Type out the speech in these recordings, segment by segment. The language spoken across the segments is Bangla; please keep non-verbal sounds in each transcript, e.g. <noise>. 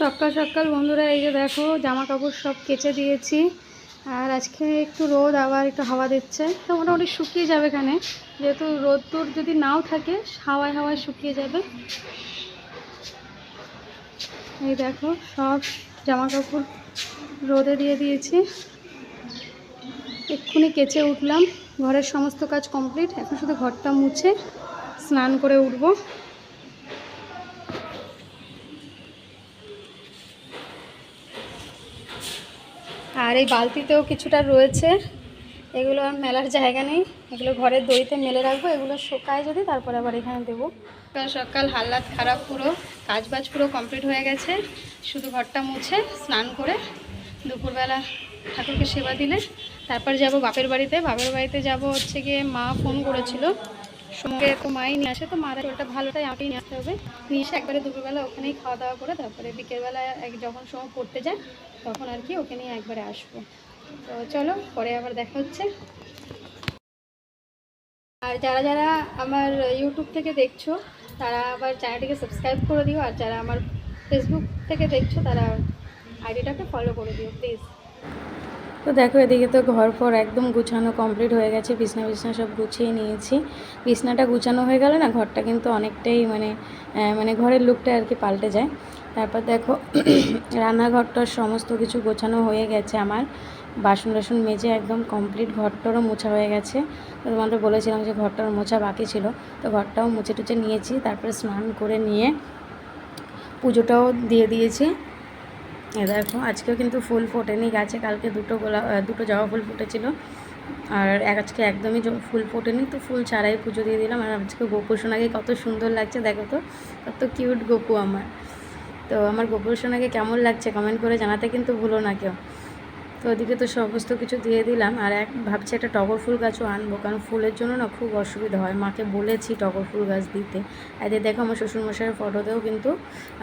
সকাল সকাল বন্ধুরা, এই যে দেখো জামা কাপড় সব কেচে দিয়েছি। আর আজকে একটু রোদ, আবার একটু হাওয়া দিচ্ছে। তো মোটামুটি শুকিয়ে যাবে এখানে। যেহেতু রোদ তোর যদি নাও থাকে, হাওয়ায় হাওয়ায় শুকিয়ে যাবে। এই দেখো, সব জামা কাপড় রোদে দিয়ে দিয়েছি। এক্ষুনি কেচে উঠলাম। ঘরের সমস্ত কাজ কমপ্লিট। এখন শুধু ঘরটা মুছে স্নান করে উঠবো। আর এই বালতিতেও কিছুটা রয়েছে। এগুলো আর মেলার জায়গা নেই। এগুলো ঘরের দড়িতে মেলে রাখব। এগুলো শুকায় যদি, তারপরে আবার এখানে দেবো। সকাল সকাল হাল্লাত খারাপ পুরো কাজ বাজ পুরো কমপ্লিট হয়ে গেছে। শুধু ঘরটা মুছে, স্নান করে দুপুরবেলা ঠাকুরকে সেবা দিলে। তারপর যাব বাপের বাড়িতে। বাপের বাড়িতে যাব হচ্ছে গিয়ে মা ফোন করেছিল। সঙ্গে তো মাই নিয়ে আসে, তো মারা ওটা ভালো তাই আমাকেই নিয়ে আসতে হবে। নিয়ে এসে একবারে দুপুরবেলা ওখানেই খাওয়া দাওয়া করে তারপরে বিকেলবেলা যখন সময় পড়তে যায়, তখন আর কি ওকে নিয়ে একবারে আসব। তো চলো, পরে আবার দেখা হচ্ছে। আর যারা যারা আমার ইউটিউব থেকে দেখছ, তারা আবার চ্যানেলটিকে সাবস্ক্রাইব করে দিও। আর যারা আমার ফেসবুক থেকে দেখছ, তারা আইডিটাকে ফলো করে দিও প্লিজ তো দেখো, এদিকে তো ঘর ফর একদম গুছানো কমপ্লিট হয়ে গেছে। বিছনা বিছনা সব গুছিয়ে নিয়েছি। বিছনাটা গুছানো হয়ে গেলে না, ঘরটা কিন্তু অনেকটাই মানে মানে ঘরের লুকটা আর কি পাল্টে যায়। তারপর দেখো, <clears throat> রান্নাঘরটার সমস্ত কিছু গোছানো হয়ে গেছে আমার। বাসন টাসন মেজে একদম কমপ্লিট ঘরটারও মোছা হয়ে গেছে। তোমাদের বলেছিলাম যে ঘরটার মোছা বাকি ছিল। তো ঘরটাও মুছে টুছে নিয়েছি। তারপরে স্নান করে নিয়ে পুজোটাও দিয়ে দিয়েছি। দেখো, আজকেও কিন্তু ফুল ফোটেনি গাছে, কালকে দুটো গোলাপ দুটো জবা ফুল ফুটেছিল। আর আজকে একদমই ফুল ফোটেনি, তো ফুল ছাড়াই পুজো দিয়ে দিলাম। আর আজকে গোপু সোনাকে কত সুন্দর লাগছে, দেখো তো। কত কিউট গোপু আমার। তো আমার গোপু সোনাকে কেমন লাগছে কমেন্ট করে জানাতে কিন্তু ভুলো না কেউ। তো ওদিকে তো সমস্ত কিছু দিয়ে দিলাম। আর এক, ভাবছি একটা টগর ফুল গাছও আনব, কারণ ফুলের জন্য না খুব অসুবিধা হয়। মাকে বলেছি টগর ফুল গাছ দিতে। আর দেখো আমার শ্বশুরমশাইয়ের ফটোতেও কিন্তু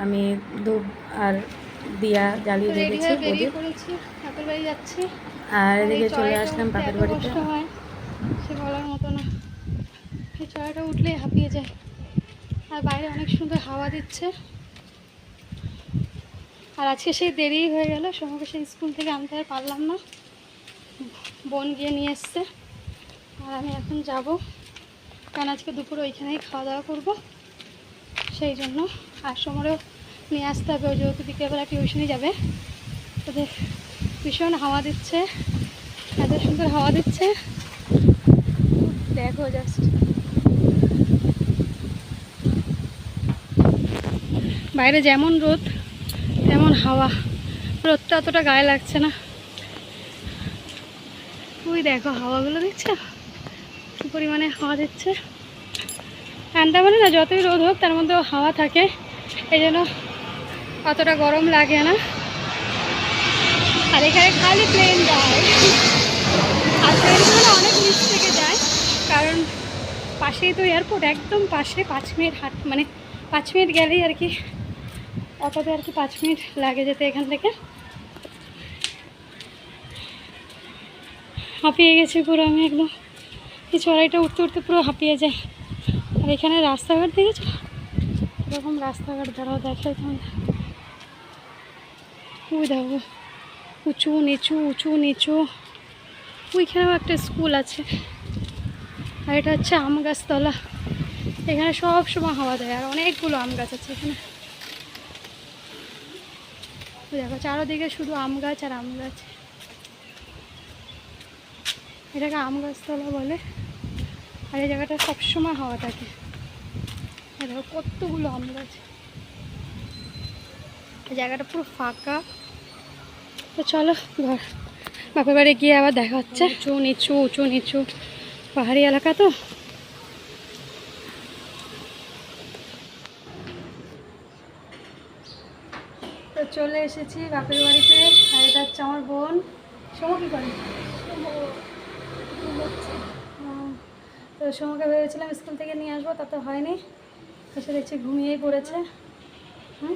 আমি ধূপ আর দিয়া জ্বালিয়ে রেখেছি বেরিয়ে পড়েছি বাপের বাড়ি যাচ্ছি। আর এদিকে চলে আসলাম বাপের বাড়িতে। সে বলার মতো না। এই চড়াটা উঠলেই হাঁপিয়ে যায়। আর বাইরে অনেক সুন্দর হাওয়া দিচ্ছে। আর আজকে সেই দেরি হয়ে গেল সোমাকে সেই স্কুল থেকে আনতে আর পারলাম না। বোন গিয়ে নিয়ে এসছে। আর আমি এখন যাব। কারণ আজকে দুপুরে ওইখানেই খাওয়া দাওয়া করব। সেই জন্য। আর সময়ও নিয়ে আসতে হবে ও যেহেতু বিকেলবেলা টিউশনে যাবে। ওদের ভীষণ হাওয়া দিচ্ছে, এত সুন্দর হাওয়া দিচ্ছে। দেখো জাস্ট বাইরে যেমন রোদ, তেমন হাওয়া। রোদটা অতটা গায়ে লাগছে না। ওই দেখো হাওয়াগুলো দেখছ? কী পরিমাণে হাওয়া দিচ্ছে। আন্দামানে না যতই রোদ হোক, তার মধ্যেও হাওয়া থাকে। এই জন্য অতটা গরম লাগে না। আর এখানে খালি প্লেন যায়। আর ট্রেনগুলো না অনেক নিচ থেকে যায়, কারণ পাশেই তো এয়ারপোর্ট একদম পাশে পাঁচ মিনিট হাট মানে পাঁচ মিনিট গেলেই আর কি অটোতে আর কি পাঁচ মিনিট লাগে যেতে এখান থেকে। হাঁপিয়ে গেছি পুরো আমি একদম। এই চড়াইটা উঠতে উঠতে পুরো হাঁপিয়ে যায়। আর এখানে রাস্তাঘাট দেখেছ? এরকম রাস্তাঘাট দাঁড়াও দেখাই তোমাদের ওই দেখো, উঁচু, নিচু উঁচু, নিচু। ওইখানেও একটা স্কুল আছে। আর এটা হচ্ছে আম গাছতলা। এখানে সব সময় হাওয়া দেয়, আর অনেকগুলো আম গাছ আছে এখানে। দেখো, চারোদিকে শুধু আম গাছ আর আম গাছ। এটাকে আম গাছতলা বলে। আর এই জায়গাটা সবসময় হাওয়া থাকে। দেখো, কতগুলো আম গাছ। জায়গাটা পুরো ফাঁকা। তো চলো বাপের বাড়ি গিয়ে আবার দেখা হচ্ছে। উঁচু, নিচু উঁচু, নিচু। পাহাড়ি এলাকা তো। তো চলে এসেছি বাপের বাড়িতে। আর এটা হচ্ছে আমার বোন। সোমো কী করে? তো সোমকে ভেবেছিলাম স্কুল থেকে নিয়ে আসব তা তো হয়নি এসে দেখছি ঘুমিয়েই পড়েছে। হুম?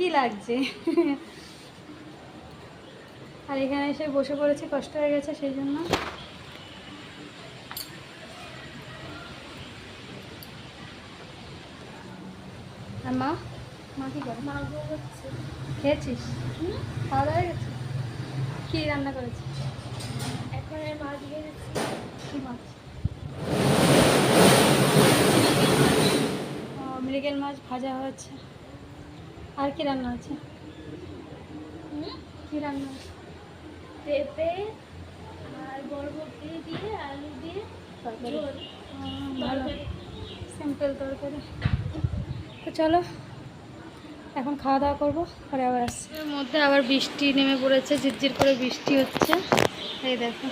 ঠিকই লাগছে? আর এখানে এসে বসে পড়েছি কষ্ট হয়ে গেছে সেই জন্য। আর মা? মা কি করে? খেয়েছিস? খাওয়া দাওয়া গেছে? কী রান্না করেছিস? এখন মাছ কী মাছ? মৃগেল মাছ ভাজা হয়েছে। আর কি রান্না আছে কি রান্না আছে পেঁপে আর বরবটি দিয়ে আলু দিয়ে তরকারি। সিম্পল তরকারি। তো চলো এখন খাওয়া দাওয়া করব পরে আবার আসছি। এর মধ্যে আবার বৃষ্টি নেমে পড়েছে ঝিরঝির করে বৃষ্টি হচ্ছে। এই দেখো।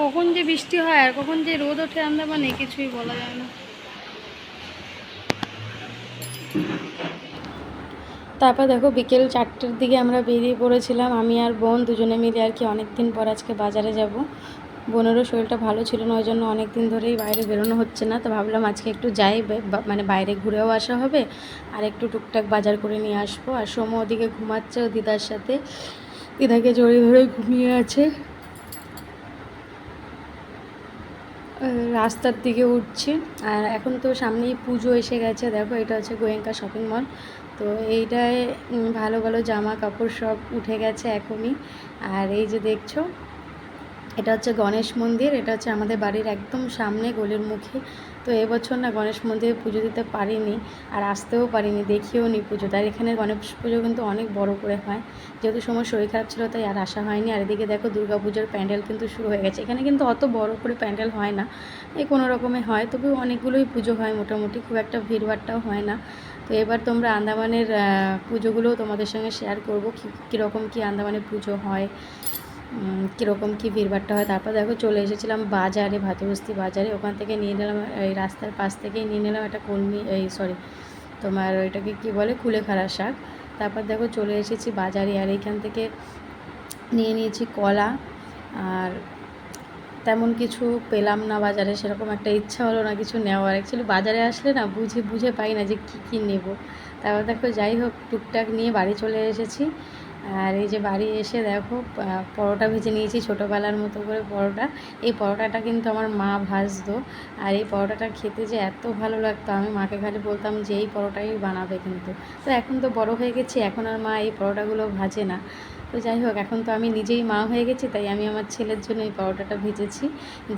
কখন যে বৃষ্টি হয় আর কখন যে রোদ ওঠে আন্দামানে কিছুই বলা যায় না। তারপর দেখো বিকেল চারটের দিকে আমরা বেরিয়ে পড়েছিলাম। আমি আর বোন দুজনে মিলে আর কি অনেক দিন পর আজকে বাজারে যাব। বোনেরও শরীরটা ভালো ছিল না ওই জন্য অনেক দিন ধরেই বাইরে বেরোনো হচ্ছে না। তো ভাবলাম আজকে একটু যাই মানে বাইরে ঘুরেও আসা হবে। আর একটু টুকটাক বাজার করে নিয়ে আসব। আর সোম ওদিকে ঘুমাচ্ছে, ও দিদার সাথে। দিদাকে জড়িয়ে ধরে ঘুমিয়ে আছে। রাস্তার দিকে উঠছি। আর এখন তো সামনেই পুজো এসে গেছে। দেখো এটা হচ্ছে গোয়েঙ্কা শপিং মল। তো এইটায় ভালো ভালো জামা কাপড় সব উঠে গেছে এখনই। আর এই যে দেখছ এটা হচ্ছে গণেশ মন্দির, এটা হচ্ছে আমাদের বাড়ির একদম সামনে গলির মুখে। তো এবছর না গণেশ মন্দিরে পুজো দিতে পারিনি আর আসতেও পারিনি, দেখিও নি পুজো। তার এখানে গণেশ পুজো কিন্তু অনেক বড় করে হয়। যেহেতু সময় শরীর খারাপ ছিল তাই আর আসা হয়নি। আর এদিকে দেখো দুর্গা পুজোর প্যান্ডেল কিন্তু শুরু হয়ে গেছে। এখানে কিন্তু অত বড় করে প্যান্ডেল হয় না। এই কোনো রকমে হয় তবে অনেকগুলোই পুজো হয় মোটামুটি, খুব একটা ভিড়ভাট্টাও হয় না। তো এবার তোমরা আন্দামানের পুজোগুলোও তোমাদের সঙ্গে শেয়ার করব। কী, কীরকম কী আন্দামানের পুজো হয়? কীরকম কী ভিড়ভাট্টা হয়? তারপর দেখো চলে এসেছিলাম বাজারে ভাতবস্তি বাজারে। ওখান থেকে নিয়ে নিলাম, এই রাস্তার পাশ থেকেই নিয়ে নিলাম একটা কলমি, এই সরি তোমার ওইটাকে কী বলে? খুলে কুলেখাড়া শাক। তারপর দেখো চলে এসেছি বাজারে, আর এইখান থেকে নিয়ে নিয়েছি কলা। আর তেমন কিছু পেলাম না বাজারে, সেরকম একটা ইচ্ছা হলো না কিছু নেওয়ার। অ্যাকচুয়ালি বাজারে আসলে না বুঝে বুঝে পাই না যে কী কী নেব। তারপর দেখো যাই হোক, টুকটাক নিয়ে বাড়ি চলে এসেছি। আর এই যে বাড়ি এসে দেখো পরোটা ভেজে নিয়েছি, ছোটোবেলার মতো করে পরোটা। এই পরোটাটা কিন্তু আমার মা ভাজতো। আর এই পরোটাটা খেতে যে এত ভালো লাগতো, আমি মাকে খালি বলতাম যে এই পরোটাই বানাবে কিন্তু। তো এখন তো বড় হয়ে গেছি, এখন আর মা এই পরোটাগুলো ভাজে না। তো যাই হোক, এখন তো আমি নিজেই মা হয়ে গেছি, তাই আমি আমার ছেলের জন্য এই পরোটাটা ভেজেছি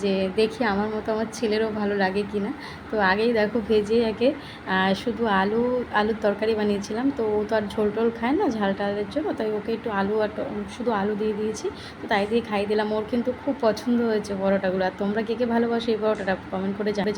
যে দেখি আমার মতো আমার ছেলেরও ভালো লাগে কি না। তো আগেই দেখো ভেজে একে শুধু আলু, আলুর তরকারি বানিয়েছিলাম, তো ও তো আর ঝোল টোল খায় না ঝাল টালের জন্য, তাই ওকে একটু আলু আর শুধু আলু দিয়ে দিয়েছি, তো তাই দিয়ে খাইয়ে দিলাম। ওর কিন্তু খুব পছন্দ হয়েছে পরোটাগুলো, আর তোমরা কে কে ভালোবাসো এই পরোটাটা কমেন্ট করে জানাবে